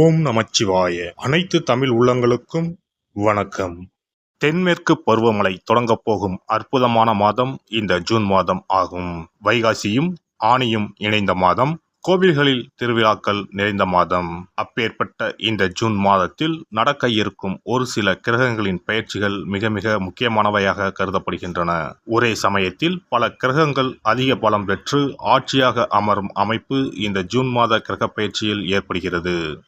ஓம் நமச்சிவாய. அனைத்து தமிழ் உள்ளங்களுக்கும் வணக்கம். தென்மேற்கு பருவமழை தொடங்கப் போகும் அற்புதமான மாதம் இந்த ஜூன் மாதம் ஆகும். வைகாசியும் ஆணியும் இணைந்த மாதம் கோவில்களில் திருவிழாக்கள் நிறைந்த மாதம். அப்பேற்பட்ட இந்த ஜூன் மாதத்தில் நடக்க இருக்கும் ஒரு சில கிரகங்களின் பயிற்சிகள் மிக மிக முக்கியமானவையாக கருதப்படுகின்றன. ஒரே சமயத்தில் பல கிரகங்கள் அதிக பலம் பெற்று ஆட்சியாக அமரும் அமைப்பு இந்த ஜூன் மாத கிரக பயிற்சியில் ஏற்படுகிறது.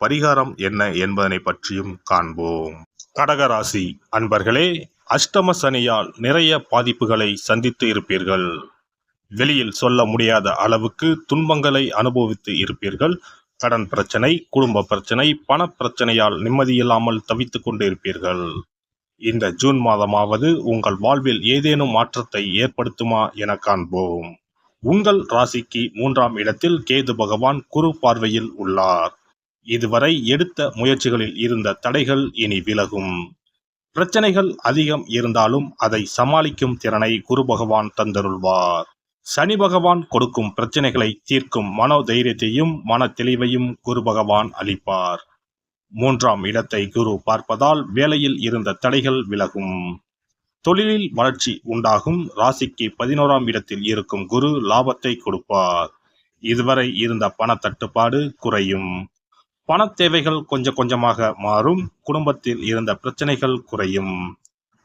பரிகாரம் என்ன என்பதனை பற்றியும் காண்போம். கடகராசி அன்பர்களே அஷ்டம சனியால் நிறைய பாதிப்புகளை சந்தித்து இருப்பீர்கள். வெளியில் சொல்ல முடியாத அளவுக்கு துன்பங்களை அனுபவித்து இருப்பீர்கள். கடன் பிரச்சனை குடும்ப பிரச்சனை பணப்பிரச்சனையால் பிரச்சனையால் நிம்மதியில்லாமல் தவித்துக் கொண்டிருப்பீர்கள் இந்த ஜூன் மாதமாவது உங்கள் வாழ்வில் ஏதேனும் மாற்றத்தை ஏற்படுத்துமா என காண்போம். உங்கள் ராசிக்கு மூன்றாம் இடத்தில் கேது பகவான் குரு பார்வையில் உள்ளார். இதுவரை எடுத்த முயற்சிகளில் இருந்த தடைகள் இனி விலகும். பிரச்சனைகள் அதிகம் இருந்தாலும் அதை சமாளிக்கும் திறனை குரு பகவான் தந்தருள்வார். சனி பகவான் கொடுக்கும் பிரச்சனைகளை தீர்க்கும் மனோ தைரியத்தையும் மன தெளிவையும் குரு பகவான் அளிப்பார். மூன்றாம் இடத்தை குரு பார்ப்பதால் வேலையில் இருந்த தடைகள் விலகும். தொழிலில் வளர்ச்சி உண்டாகும். ராசிக்கு பதினோராம் இடத்தில் இருக்கும் குரு லாபத்தை கொடுப்பார். இதுவரை இருந்த பண தட்டுப்பாடு குறையும். பண தேவைகள் கொஞ்சம் கொஞ்சமாக மாறும் குடும்பத்தில் இருந்த பிரச்சனைகள் குறையும்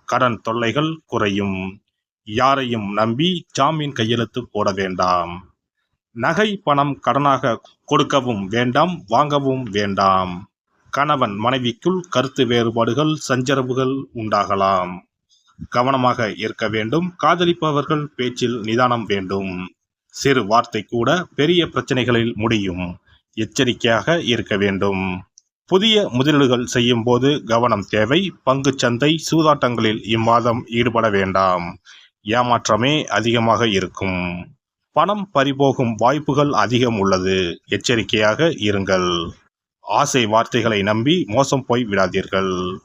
கடன் தொல்லைகள் குறையும். யாரையும் நம்பி ஜாமீன் கையெழுத்து போட வேண்டாம். நகை பணம் கடனாக கொடுக்கவும் வேண்டாம் வாங்கவும் வேண்டாம். கணவன் மனைவிக்குள் கருத்து வேறுபாடுகள் சஞ்சரவுகள் உண்டாகலாம். கவனமாக இருக்க வேண்டும் காதலிப்பவர்கள் பேச்சில் நிதானம் வேண்டும். சிறு வார்த்தை கூட பெரிய பிரச்சனைகளில் முடியும். எச்சரிக்கையாக இருக்க வேண்டும். புதிய முதலீடுகள் செய்யும் போது கவனம் தேவை. பங்குச் சந்தை சூதாட்டங்களில் இம்மாதம் ஈடுபட வேண்டாம். ஏமாற்றமே அதிகமாக இருக்கும். பணம் பறிபோகும் வாய்ப்புகள் அதிகம் உள்ளது. எச்சரிக்கையாக இருங்கள். ஆசை வார்த்தைகளை நம்பி மோசம் போய் விடாதீர்கள்.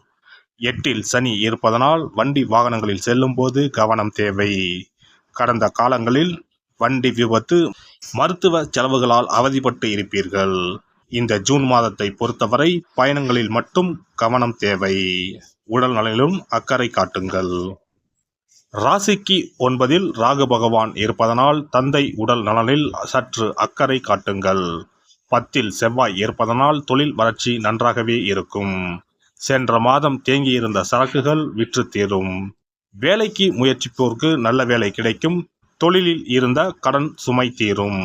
எட்டில் சனி இருப்பதனால் வண்டி வாகனங்களில் செல்லும்போது கவனம் தேவை. கடந்த காலங்களில் வண்டி விபத்து. மருத்துவ செலவுகளால் அவதிப்பட்டு இருப்பீர்கள். இந்த ஜூன் மாதத்தை பொறுத்தவரை பயணங்களில் மட்டும் கவனம் தேவை. உடல் நலனிலும் அக்கறை காட்டுங்கள். ராசிக்கு ஒன்பதில் ராகு பகவான் இருப்பதனால் தந்தை உடல் நலனில் சற்று அக்கறை காட்டுங்கள். பத்தில் செவ்வாய் இருப்பதனால் தொழில் வளர்ச்சி நன்றாகவே இருக்கும். சென்ற மாதம் தேங்கியிருந்த சரக்குகள் விற்று தீரும். வேலைக்கு முயற்சிப்போருக்கு நல்ல வேலை கிடைக்கும். தொழிலில் இருந்த கடன் சுமை தீரும்.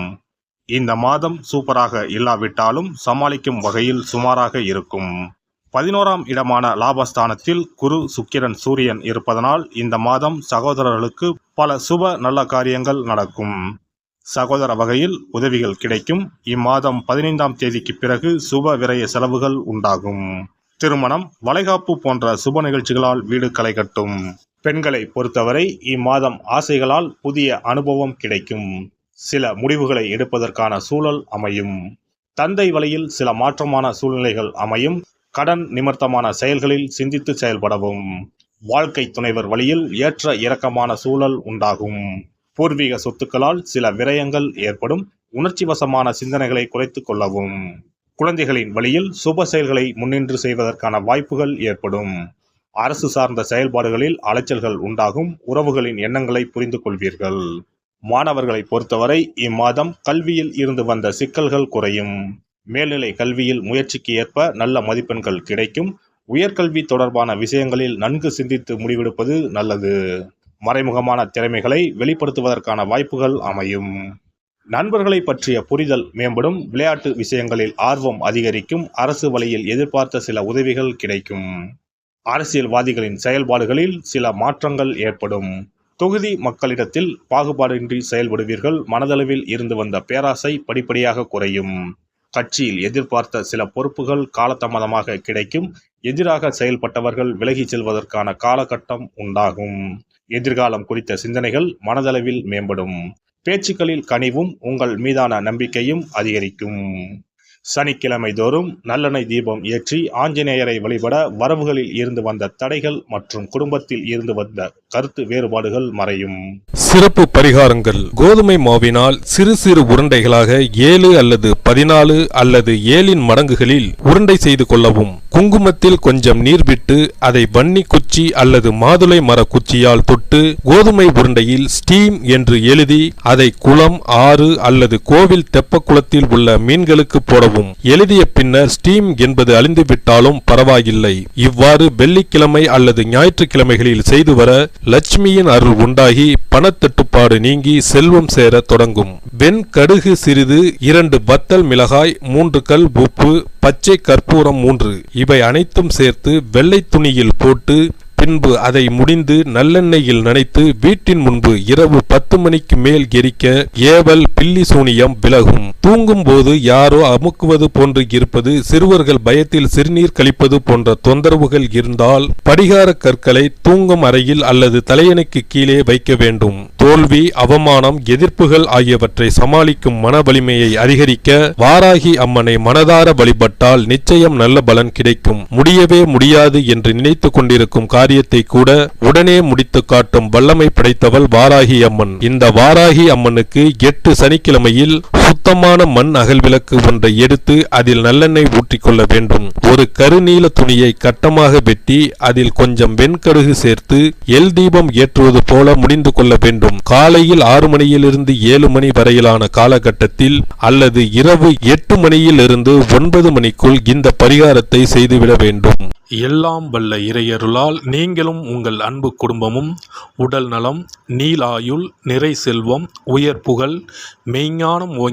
இந்த மாதம் சூப்பராக இல்லாவிட்டாலும் சமாளிக்கும் வகையில் சுமாராக இருக்கும். பதினோராம் இடமான லாபஸ்தானத்தில் குரு சுக்கிரன் சூரியன் இருப்பதனால் இந்த மாதம் சகோதரர்களுக்கு பல சுப நல்ல காரியங்கள் நடக்கும். சகோதர வகையில் உதவிகள் கிடைக்கும். இம்மாதம் பதினைந்தாம் தேதிக்கு பிறகு சுப விரய செலவுகள் உண்டாகும். திருமணம் வளைகாப்பு போன்ற சுப நிகழ்ச்சிகளால் வீடு களை கட்டும். பெண்களை பொறுத்தவரை இம்மாதம் ஆசைகளால் புதிய அனுபவம் கிடைக்கும். சில முடிவுகளை எடுப்பதற்கான சூழல் அமையும். தந்தை வழியில் சில மாற்றமான சூழ்நிலைகள் அமையும். கடன் நிமித்தமான செயல்களில் சிந்தித்து செயல்படவும். வாழ்க்கை துணைவர் வழியில் ஏற்ற இறக்கமான சூழல் உண்டாகும். பூர்வீக சொத்துக்களால் சில விரயங்கள் ஏற்படும். உணர்ச்சி வசமான சிந்தனைகளை குறைத்துக் கொள்ளவும். குழந்தைகளின் வழியில் சுப செயல்களை முன்னின்று செய்வதற்கான வாய்ப்புகள் ஏற்படும். அரசு சார்ந்த செயல்பாடுகளில் அலைச்சல்கள் உண்டாகும். உறவுகளின் எண்ணங்களை புரிந்து கொள்வீர்கள் மாணவர்களை பொறுத்தவரை இம்மாதம் கல்வியில் இருந்து வந்த சிக்கல்கள் குறையும். மேல்நிலை கல்வியில் முயற்சிக்கு ஏற்ப நல்ல மதிப்பெண்கள் கிடைக்கும். உயர்கல்வி தொடர்பான விஷயங்களில் நன்கு சிந்தித்து முடிவெடுப்பது நல்லது. மறைமுகமான திறமைகளை வெளிப்படுத்துவதற்கான வாய்ப்புகள் அமையும். நண்பர்களை பற்றிய புரிதல் மேம்படும். விளையாட்டு விஷயங்களில் ஆர்வம் அதிகரிக்கும். அரசு வழியில் எதிர்பார்த்த சில உதவிகள் கிடைக்கும். அரசியல்வாதிகளின் செயல்பாடுகளில் சில மாற்றங்கள் ஏற்படும். தொகுதி மக்களிடத்தில் பாகுபாடின்றி செயல்படுவீர்கள். மனதளவில் இருந்து வந்த பேராசை படிப்படியாக குறையும். கட்சியில் எதிர்பார்த்த சில பொறுப்புகள் காலதாமதமாக கிடைக்கும். எதிராக செயல்பட்டவர்கள் விலகிச் செல்வதற்கான காலகட்டம் உண்டாகும். எதிர்காலம் குறித்த சிந்தனைகள் மனதளவில் மேம்படும். பேச்சுக்களில் கனிவும் உங்கள் மீதான நம்பிக்கையும் அதிகரிக்கும். சனிக்கிழமை தோறும் நல்லெண்ணெய் தீபம் ஏற்றி ஆஞ்சநேயரை வழிபட வரவுகளில் இருந்து வந்த தடைகள் மற்றும் குடும்பத்தில் இருந்து வந்த கருத்து வேறுபாடுகள் மறையும். சிறப்பு பரிகாரங்கள். கோதுமை மாவினால் சிறு சிறு உருண்டைகளாக ஏழு அல்லது பதினாலு அல்லது ஏழின் மடங்குகளில் உருண்டை செய்து கொள்ளவும். குங்குமத்தில் கொஞ்சம் நீர் விட்டு அதை வன்னி குச்சி அல்லது மாதுளை மர குச்சியால் தொட்டு கோதுமை உருண்டையில் ஸ்டீம் என்று எழுதி அதை குளம் ஆறு அல்லது கோவில் தெப்பக்குளத்தில் உள்ள மீன்களுக்கு போடவும். எழுதிய பின்னர் ஸ்டீம் என்பது அழிந்துவிட்டாலும் பரவாயில்லை. இவ்வாறு வெள்ளிக்கிழமை அல்லது ஞாயிற்றுக்கிழமைகளில் செய்து வர லட்சுமியின் அருள் உண்டாகி பணத்தட்டுப்பாடு நீங்கி செல்வம் சேர தொடங்கும். வெண் கடுகு சிறிது இரண்டு வத்தல் மிளகாய் மூன்று கல் உப்பு பச்சை கற்பூரம் மூன்று. இவை அனைத்தும் சேர்த்து வெள்ளை துணியில் போட்டு பின்பு அதை முடிந்து நல்லெண்ணெயில் நனைத்து வீட்டின் முன்பு இரவு பத்து மணிக்கு மேல் எரிக்க ஏவல் பில்லி சூனியம் விலகும். தூங்கும் போது யாரோ அமுக்குவது போன்று இருப்பது சிறுவர்கள் பயத்தில் சிறுநீர் கழிப்பது போன்ற தொந்தரவுகள் இருந்தால் படிகார கற்களை தூங்கும் அறையில் அல்லது தலையணைக்கு கீழே வைக்க வேண்டும். தோல்வி அவமானம் எதிர்ப்புகள் ஆகியவற்றை சமாளிக்கும் மன வலிமையை அதிகரிக்க வாராகி அம்மனை மனதார வழிபட்டால் நிச்சயம் நல்ல பலன் கிடைக்கும். முடியவே முடியாது என்று நினைத்துக் கொண்டிருக்கும் காரியத்தை கூட உடனே முடித்து காட்டும் வல்லமை படைத்தவள் வாராகி அம்மன். இந்த வாராகி அம்மனுக்கு எட்டு சனிக்கிழமையில் சுத்தமான மண் அகல் விளக்கு ஒன்றை எடுத்து அதில் நல்லெண்ணெய் ஊற்றிக்கொள்ள வேண்டும். ஒரு கருநீல துணியை கட்டமாக வெட்டி அதில் கொஞ்சம் வெண்கடுகு சேர்த்து எல் தீபம் ஏற்றுவது போல முடிந்து கொள்ள வேண்டும். காலையில் ஆறு மணியிலிருந்து ஏழு மணி வரையிலான காலகட்டத்தில் அல்லது இரவு எட்டு மணியிலிருந்து ஒன்பது மணிக்குள் இந்த பரிகாரத்தை செய்துவிட வேண்டும். எல்லாம் வல்ல இறையருளால் நீங்களும் உங்கள் அன்பு குடும்பமும் உடல் நலம் நீலாயுள் நிறை செல்வம் உயர் புகழ் மெய்ஞானம் ஓங்கி